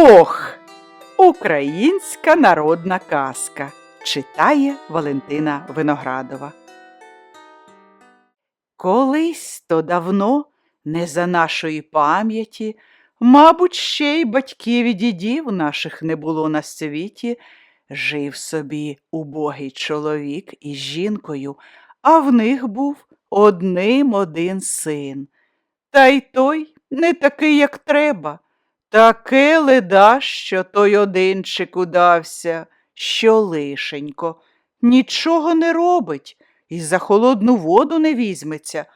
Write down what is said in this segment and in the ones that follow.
Ох! Українська народна казка читає Валентина Виноградова. Колись то давно, не за нашої пам'яті, мабуть, ще й батьків і дідів наших не було на світі, жив собі убогий чоловік із жінкою, а в них був одним один син. Та й той не такий, як треба. Таке леда, що той одинчик удався, що лишенько, нічого не робить і за холодну воду не візьметься,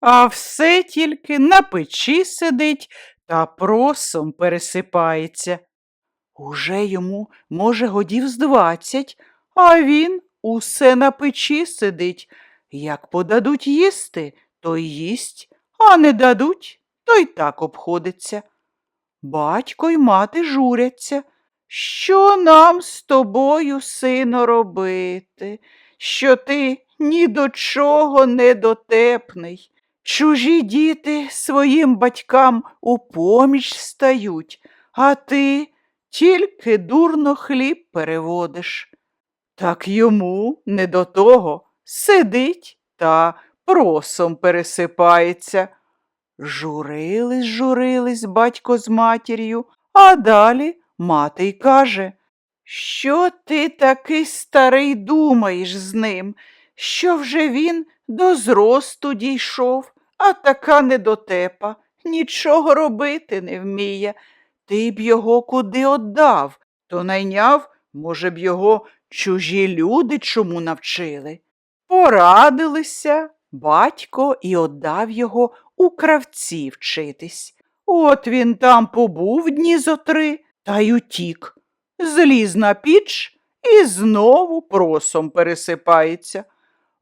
а все тільки на печі сидить та просом пересипається. Уже йому, може, годів з двадцять, а він усе на печі сидить. Як подадуть їсти, то й їсть, а не дадуть, то й так обходиться. Батько й мати журяться. Що нам з тобою, сино, робити, що ти ні до чого не дотепний? Чужі діти своїм батькам у поміч стають, а ти тільки дурно хліб переводиш. Так йому не до того сидить та просом пересипається. Журились, журились батько з матір'ю, а далі мати й каже, що ти такий старий думаєш з ним, що вже він до зросту дійшов, а така недотепа, нічого робити не вміє. Ти б його куди отдав, то найняв, може б, його чужі люди чому навчили. Порадилися батько і отдав його у кравці вчитись. От він там побув дні зо три та й утік. Зліз на піч і знову просом пересипається.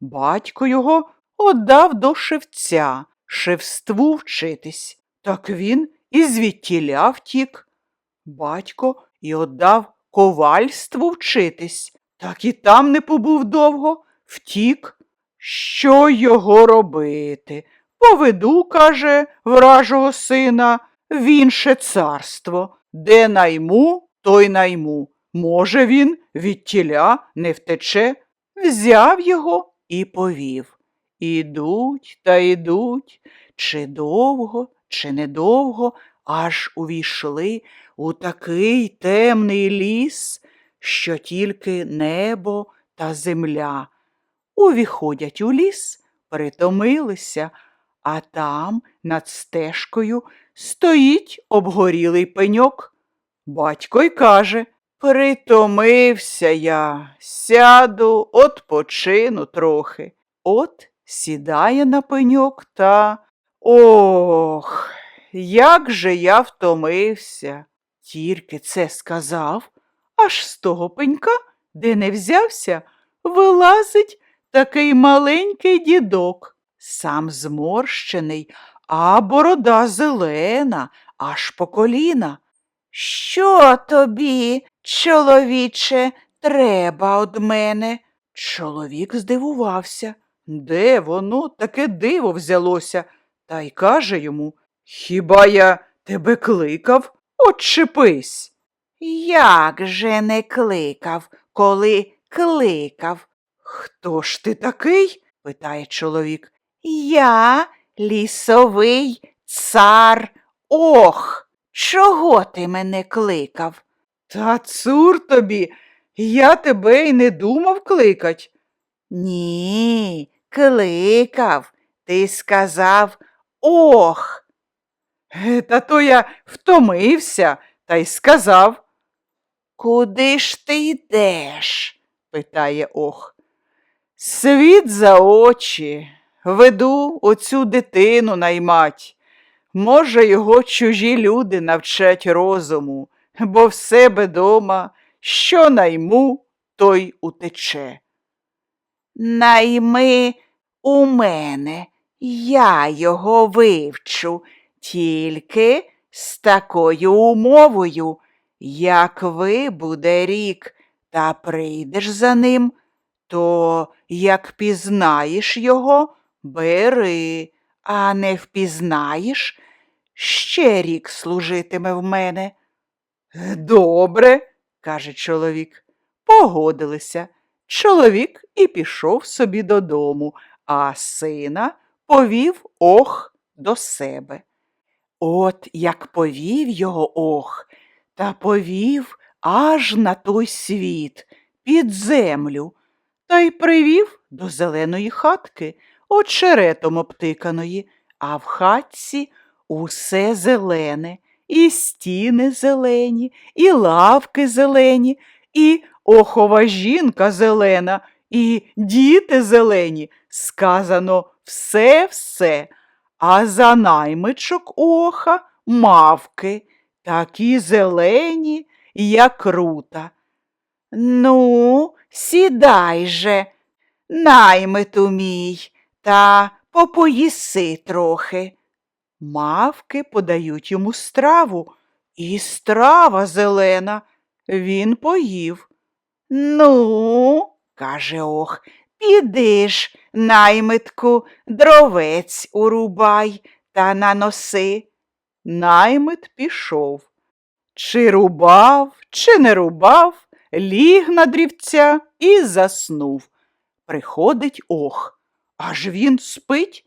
Батько його отдав до шевця, шевству вчитись. Так він і звідтіля втік. Батько і отдав ковальству вчитись, так і там не побув довго, втік. Що його робити? Поведу, каже, вражого сина, в інше царство, де найму, той найму. Може, він від тіля не втече, взяв його і повів. Ідуть та йдуть, чи довго, чи недовго, аж увійшли у такий темний ліс, що тільки небо та земля. Увіходять у ліс, притомилися, а там над стежкою стоїть обгорілий пеньок. Батько й каже Притомився я, сяду, отпочину трохи. От сідає на пеньок та. Ох, як же я втомився. Тільки це сказав, аж з того пенька, де не взявся, вилазить такий маленький дідок, сам зморщений, а борода зелена, аж по коліна. Що тобі, чоловіче, треба од мене? Чоловік здивувався. Де воно таке диво взялося? Та й каже йому Хіба я тебе кликав? Отчепись. Як же не кликав, коли кликав? Хто ж ти такий? питає чоловік. Я лісовий цар. Ох. Чого ти мене кликав? Та цур тобі, я тебе й не думав кликать. Ні, кликав. Ти сказав ох. Е, Та то я втомився та й сказав. Куди ж ти йдеш? питає ох. Світ за очі, веду оцю дитину наймать. Може, його чужі люди навчать розуму, бо в себе дома, що найму, той утече. Найми у мене, я його вивчу, тільки з такою умовою, як вибуде рік, та прийдеш за ним, то як пізнаєш його, бери, а не впізнаєш, ще рік служитиме в мене. Добре, каже чоловік. Погодилися. Чоловік і пішов собі додому, а сина повів ох до себе. От як повів його ох, та повів аж на той світ, під землю, та й привів до зеленої хатки, очеретом обтиканої, а в хатці усе зелене, і стіни зелені, і лавки зелені, і охова жінка зелена, і діти зелені. Сказано все-все. А за наймичок оха мавки, такі зелені, як рута. Ну, сідай же, наймиту мій, та попоїси трохи. Мавки подають йому страву, і страва зелена. Він поїв. Ну, каже ох, піди ж, наймитку, дровець урубай та наноси. Наймит пішов. Чи рубав, чи не рубав, ліг на дрівця і заснув. Приходить ох, аж він спить.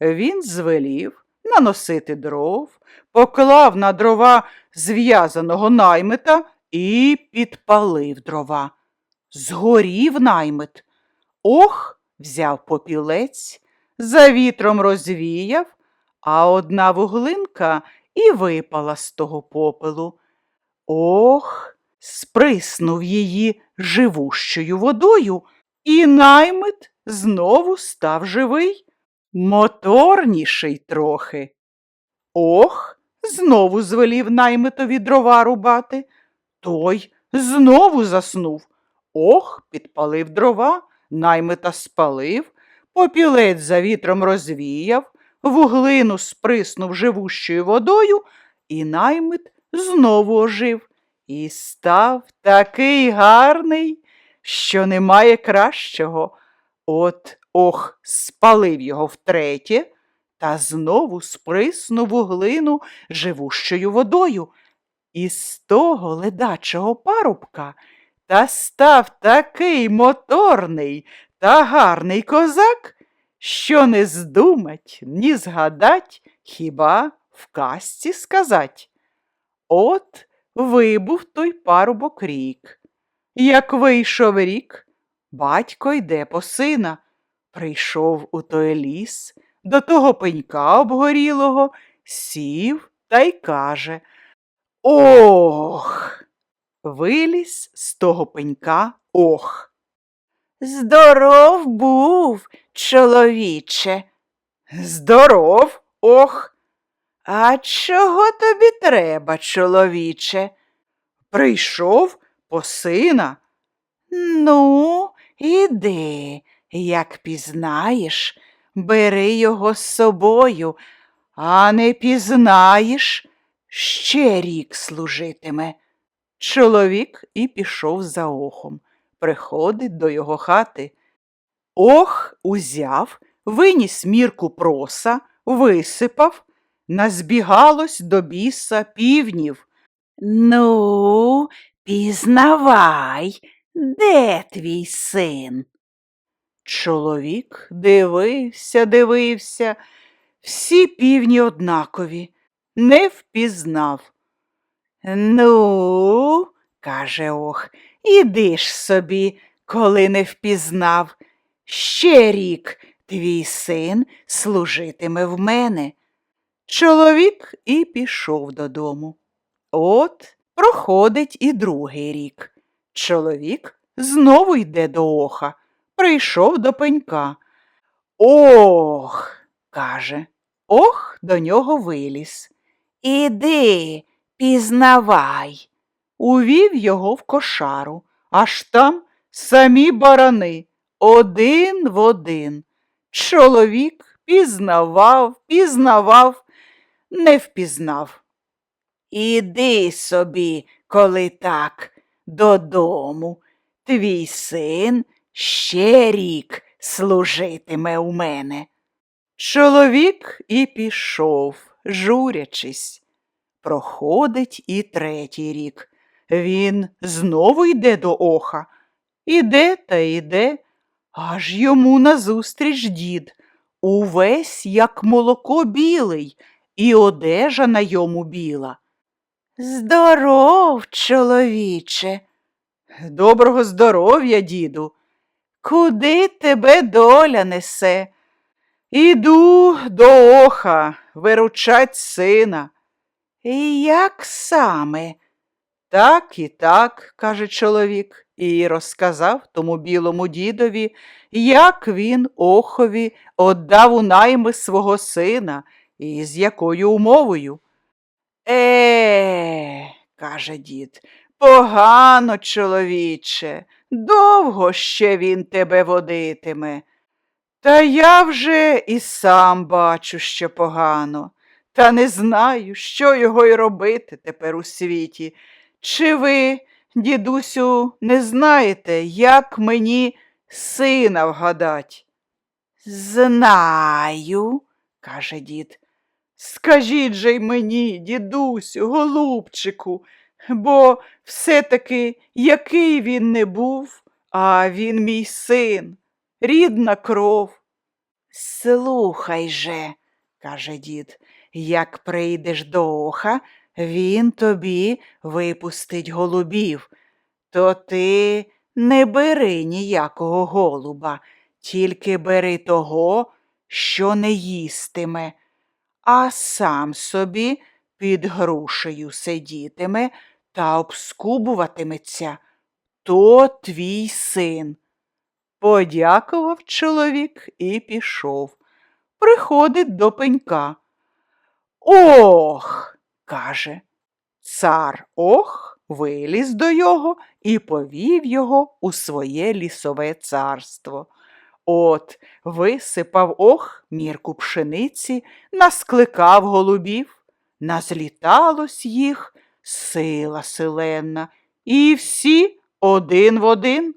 Він звелів наносити дров, поклав на дрова зв'язаного наймита і підпалив дрова. Згорів наймит. Ох, взяв попілець, за вітром розвіяв, а одна вуглинка і випала з того попелу. Ох, сприснув її живущою водою, і наймит знову став живий, моторніший трохи. Ох, знову звелів наймитові дрова рубати. Той знову заснув. Ох, підпалив дрова, наймита спалив, попілець за вітром розвіяв, вуглину сприснув живущою водою, і наймит знову ожив і став такий гарний, що немає кращого. От ох, спалив його втретє, та знову сприснув вуглину живущою водою. І з того ледачого парубка та став такий моторний та гарний козак, що не здумать, ні згадать, хіба в казці сказать. От вибув той парубок рік. Як вийшов рік, батько йде по сина. Прийшов у той ліс, до того пенька обгорілого, сів та й каже Ох. Виліз з того пенька ох. Здоров був, чоловіче. Здоров, ох. А чого тобі треба, чоловіче? Прийшов по сина. Ну, іди, як пізнаєш, бери його з собою, а не пізнаєш, ще рік служитиме. Чоловік і пішов за охом, приходить до його хати. Ох узяв, виніс мірку проса, висипав, назбігалось до біса півнів. Ну, пізнавай, де твій син? Чоловік дивився, дивився, всі півні однакові, не впізнав. Ну, каже ох, іди ж собі, коли не впізнав. Ще рік твій син служитиме в мене. Чоловік і пішов додому. От проходить і другий рік. Чоловік знову йде до оха, прийшов до пенька. Ох, каже, ох до нього виліз. Іди, пізнавай. Увів його в кошару, аж там самі барани, один в один. Чоловік пізнавав, пізнавав, не впізнав. Іди собі, коли так, додому. Твій син ще рік служитиме у мене. Чоловік і пішов, журячись. Проходить і третій рік. Він знову йде до оха. Іде та йде, аж йому назустріч дід. Увесь, як молоко білий, і одежа на йому біла. Здоров, чоловіче. Доброго здоров'я, діду. Куди тебе доля несе? Іду до оха виручать сина. І як саме? Так і так, каже чоловік, і розказав тому білому дідові, як він охові отдав у найми свого сина і з якою умовою. Е, каже дід, погано, чоловіче, довго ще він тебе водитиме. Та я вже і сам бачу, що погано, та не знаю, що його й робити тепер у світі. Чи ви, дідусю, не знаєте, як мені сина вгадать? Знаю, каже дід. Скажіть же й мені, дідусю, голубчику, бо все-таки який він не був, а він мій син, рідна кров. Слухай же, каже дід, як прийдеш до оха, він тобі випустить голубів, то ти не бери ніякого голуба, тільки бери того, що не їстиме, а сам собі під грушею сидітиме та обскубуватиметься. То твій син. Подякував чоловік і пішов. Приходить до пенька. Ох, каже. Цар ох виліз до його і повів його у своє лісове царство. От висипав ох мірку пшениці, наскликав голубів, назліталось їх сила селенна, і всі один в один.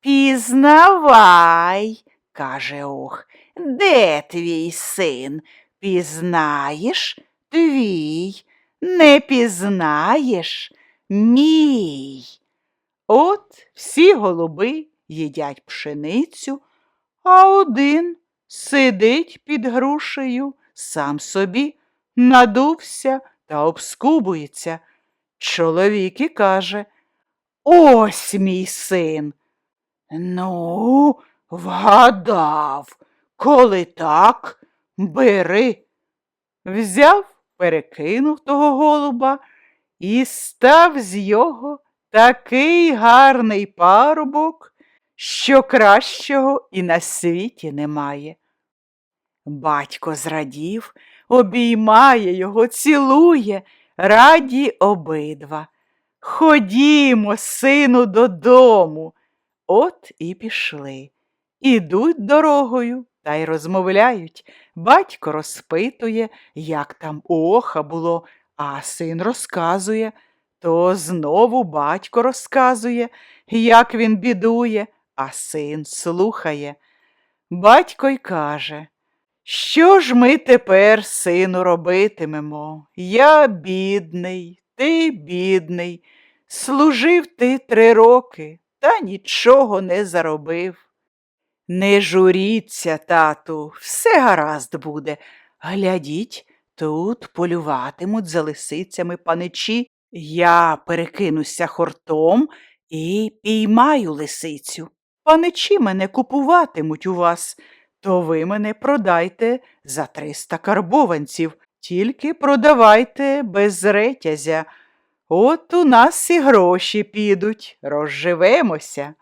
Пізнавай, каже ох, де твій син? Пізнаєш твій, не пізнаєш мій. От всі голуби їдять пшеницю, а один сидить під грушею, сам собі надувся та обскубується. Чоловік і каже Ось мій син. Ну, вгадав, коли так, бери. Взяв, перекинув того голуба і став з його такий гарний парубок, що кращого і на світі немає. Батько зрадів, обіймає його, цілує, раді обидва. Ходімо, сину, додому. От і пішли. Ідуть дорогою та й розмовляють. Батько розпитує, як там оха було, а син розказує. То знову батько розказує, як він бідує, а син слухає. Батько й каже, що ж ми тепер, сину, робитимемо? Я бідний, ти бідний, служив ти три роки, та нічого не заробив. Не журіться, тату, все гаразд буде. Глядіть, тут полюватимуть за лисицями паничі. Я перекинуся хортом і піймаю лисицю. Паничі мене купуватимуть у вас, то ви мене продайте за триста карбованців, тільки продавайте без ретязя. От у нас і гроші підуть, розживемося.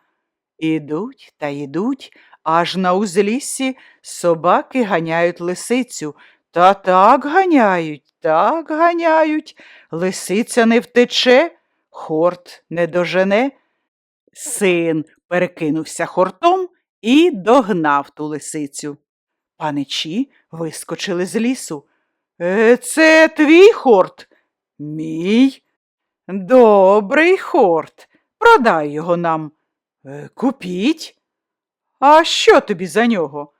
Ідуть та йдуть, аж на узліссі собаки ганяють лисицю. Та так ганяють, так ганяють. Лисиця не втече, хорт не дожене. Син перекинувся хортом і догнав ту лисицю. Паничі вискочили з лісу. «Е, Це твій хорт? Мій. Добрий хорт. Продай його нам. «Е, Купіть. А що тобі за нього?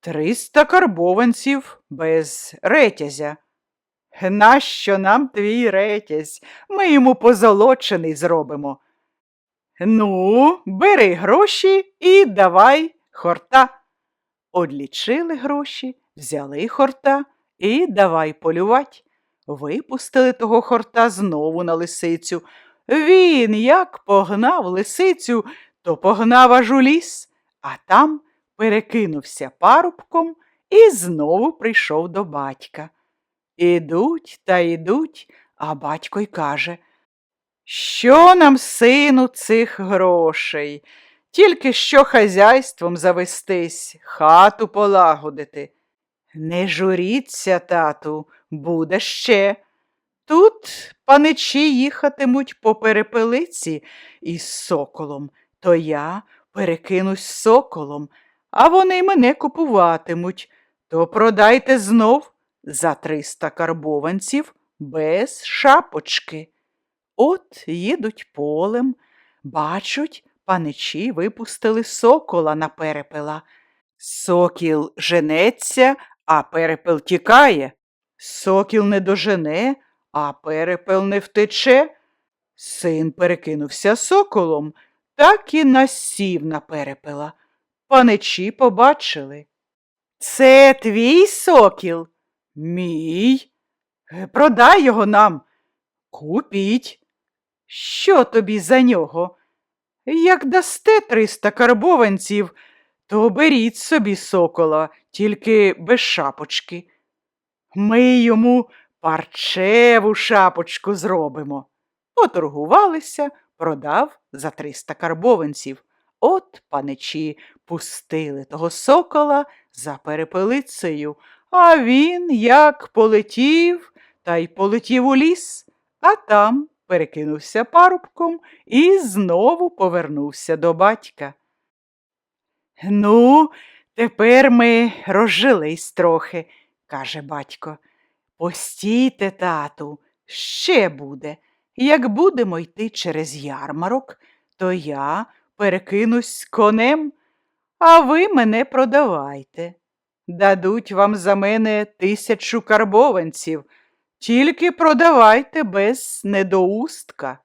Триста карбованців без ретязя. Нащо нам твій ретязь? Ми йому позолочений зробимо. Ну, бери гроші і давай хорта. Одлічили гроші, взяли хорта і давай полювать. Випустили того хорта знову на лисицю. Він як погнав лисицю, то погнав аж у ліс, а там перекинувся парубком і знову прийшов до батька. Ідуть та йдуть, а батько й каже, що нам, сину, цих грошей? Тільки що хазяйством завестись, хату полагодити. Не журіться, тату, буде ще. Тут паничі їхатимуть по перепелиці із соколом, то я перекинусь соколом, а вони мене купуватимуть, то продайте знов за триста карбованців без шапочки. От їдуть полем, бачать, паничі випустили сокола на перепела. Сокіл женеться, а перепел тікає. Сокіл не дожене, а перепел не втече. Син перекинувся соколом, так і насів на перепела. Паничі побачили. Це твій сокіл? Мій. Е, Продай його нам. Купіть. Що тобі за нього? Як дасте триста карбованців, то беріть собі сокола, тільки без шапочки. Ми йому парчеву шапочку зробимо. Поторгувалися, продав за триста карбованців. От паничі пустили того сокола за перепелицею, а він як полетів, та й полетів у ліс, а там перекинувся парубком і знову повернувся до батька. Ну, тепер ми розжились трохи, каже батько. Постійте, тату, ще буде. Як будемо йти через ярмарок, то я перекинусь конем, а ви мене продавайте. Дадуть вам за мене тисячу карбованців, тільки продавайте без недоустка.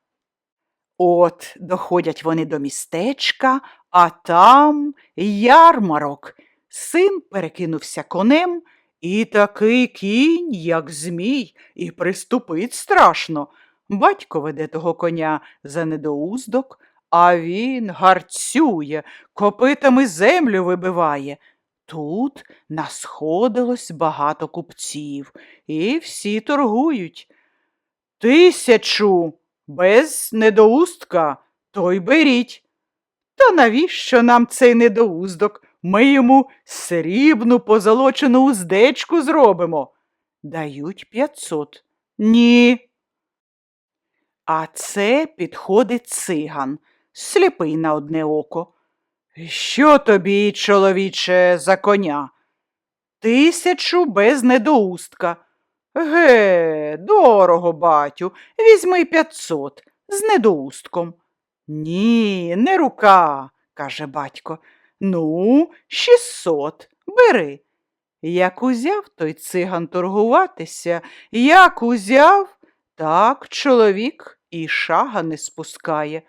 От доходять вони до містечка, а там ярмарок. Син перекинувся конем, і такий кінь, як змій, і приступить страшно. Батько веде того коня за недоуздок, а він гарцює, копитами землю вибиває. Тут насходилось багато купців, і всі торгують. Тисячу без недоустка, то й беріть. Та навіщо нам цей недоуздок? Ми йому срібну позолочену уздечку зробимо. Дають п'ятсот. Ні. А це підходить циган, сліпий на одне око. Що тобі, чоловіче, за коня? Тисячу без недоустка. Ге, дорого, батю, візьми п'ятсот з недоустком. Ні, не рука, каже батько. Ну, шістсот, бери. Як узяв той циган торгуватися, як узяв, так чоловік і шага не спускає.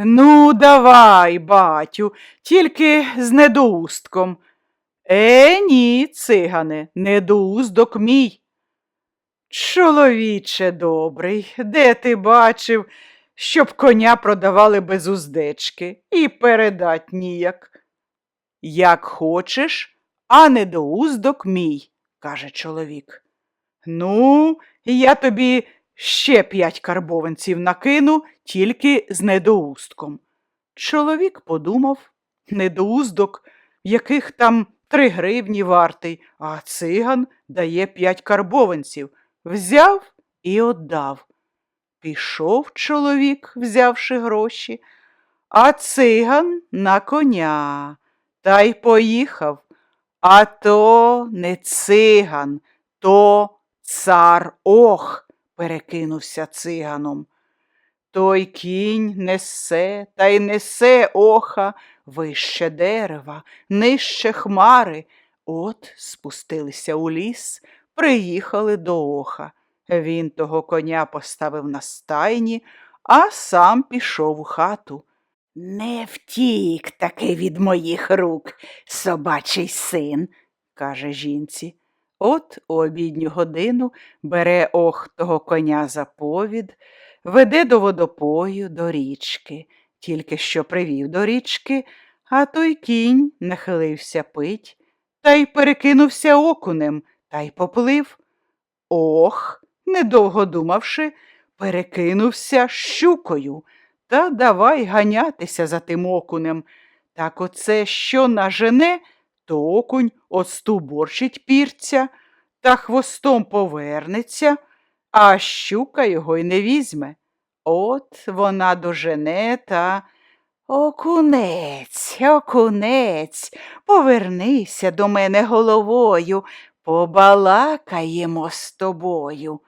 Ну, давай, батю, тільки з недоустком. Е, ні, цигане, недоуздок мій. Чоловіче добрий, де ти бачив, щоб коня продавали без уздечки і передать ніяк? Як хочеш, а недоуздок мій, каже чоловік. Ну, я тобі ще п'ять карбованців накину, тільки з недоустком. Чоловік подумав, недоуздок, яких там три гривні вартий, а циган дає п'ять карбованців. Взяв і отдав. Пішов чоловік, взявши гроші, а циган на коня та й поїхав. А то не циган, то цар ох, перекинувся циганом. Той кінь несе та й несе оха вище дерева, нижче хмари. От спустилися у ліс, приїхали до оха. Він того коня поставив на стайні, а сам пішов у хату. Не втік таки від моїх рук, собачий син, каже жінці. От у обідню годину бере ох того коня за повід, веде до водопою, до річки. Тільки що привів до річки, а той кінь нахилився пить, та й перекинувся окунем, та й поплив. Ох, недовго думавши, перекинувся щукою та давай ганятися за тим окунем. Так оце що нажене, то окунь остуборчить пірця та хвостом повернеться, а щука його й не візьме. От вона дожене та. Окунець, окунець, повернися до мене головою, побалакаємо з тобою.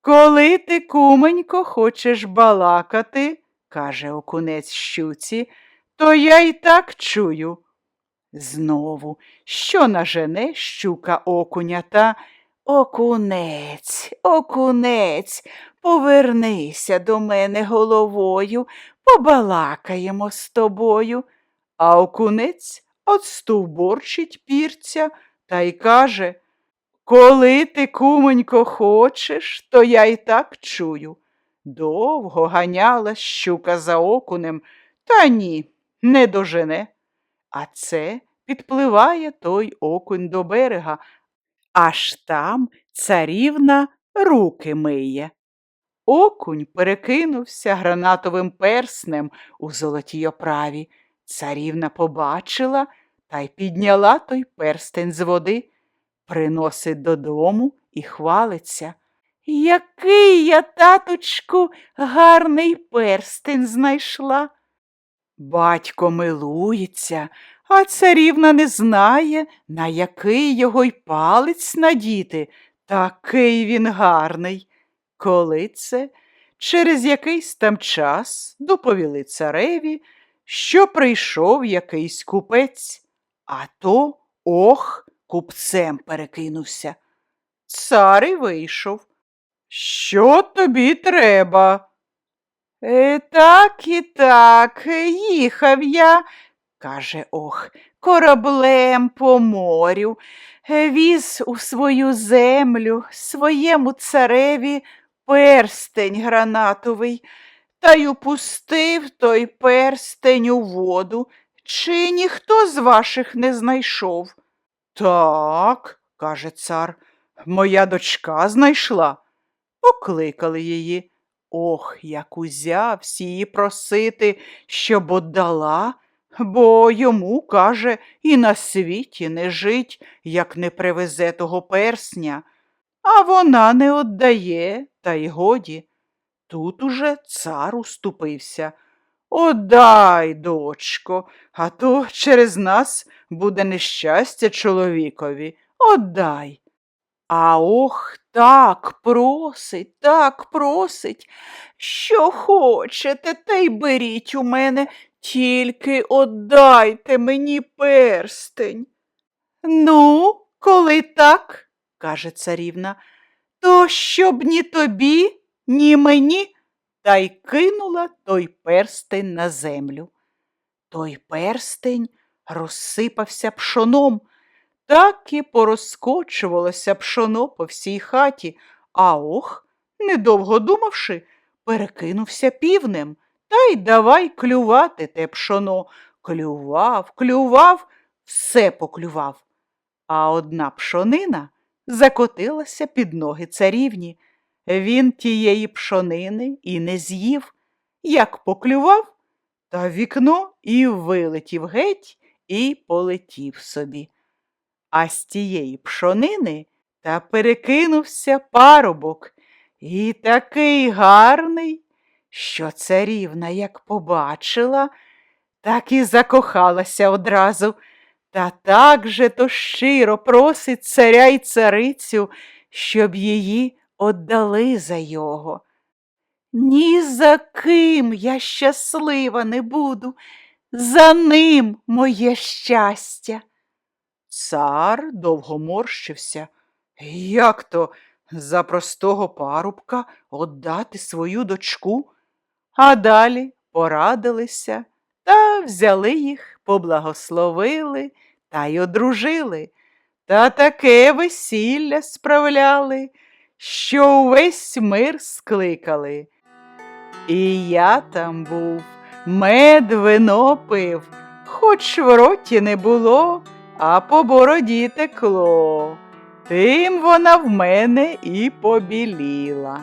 Коли ти, куменько, хочеш балакати, каже окунець щуці, то я й так чую. Знову, що нажене щука окуня та Окунець, окунець, повернися до мене головою, побалакаємо з тобою. А окунець отстовборчить пірця та й каже Коли ти, кумонько, хочеш, то я й так чую. Довго ганяла щука за окунем, та ні, не дожене. А це підпливає той окунь до берега, аж там царівна руки миє. Окунь перекинувся гранатовим перснем у золотій оправі. Царівна побачила та й підняла той перстень з води, приносить додому і хвалиться. Який я, таточку, гарний перстень знайшла. Батько милується, а царівна не знає, на який його й палець надіти. Такий він гарний. Коли це, через якийсь там час доповіли цареві, що прийшов якийсь купець, а то ох, купцем перекинувся. Цар і вийшов. Що тобі треба? «Е, Так і так, їхав я, каже ох, кораблем по морю, е, віз у свою землю своєму цареві перстень гранатовий, та й упустив той перстень у воду. Чи ніхто з ваших не знайшов? Так, каже цар, моя дочка знайшла. Покликали її. Ох, як узявсь її просити, щоб отдала, бо йому, каже, і на світі не жить, як не привезе того персня. А вона не отдає, та й годі. Тут уже цар уступився. Одай, дочко, а то через нас буде нещастя чоловікові. Отдай. А ох, так просить, так просить. Що хочете, та й беріть у мене, тільки отдайте мені перстень. Ну, коли так, каже царівна, то щоб ні тобі, ні мені, та й кинула той перстень на землю. Той перстень розсипався пшоном, так і порозкочувалося пшоно по всій хаті, а ох, недовго думавши, перекинувся півнем та й давай клювати те пшоно. Клював, клював, все поклював. А одна пшонина закотилася під ноги царівні. Він тієї пшонини і не з'їв, як поклював, та вікно і вилетів геть і полетів собі. А з тієї пшонини та перекинувся парубок і такий гарний, що царівна, як побачила, так і закохалася одразу, та так же то щиро просить царя й царицю, щоб її отдали за його. Ні за ким я щаслива не буду, за ним моє щастя. Цар довго морщився. Як то за простого парубка отдати свою дочку? А далі порадилися та взяли їх, поблагословили та й одружили. Та таке весілля справляли, що увесь мир скликали. І я там був, мед вино пив, хоч в роті не було, а по бороді текло. Тим вона в мене і побіліла.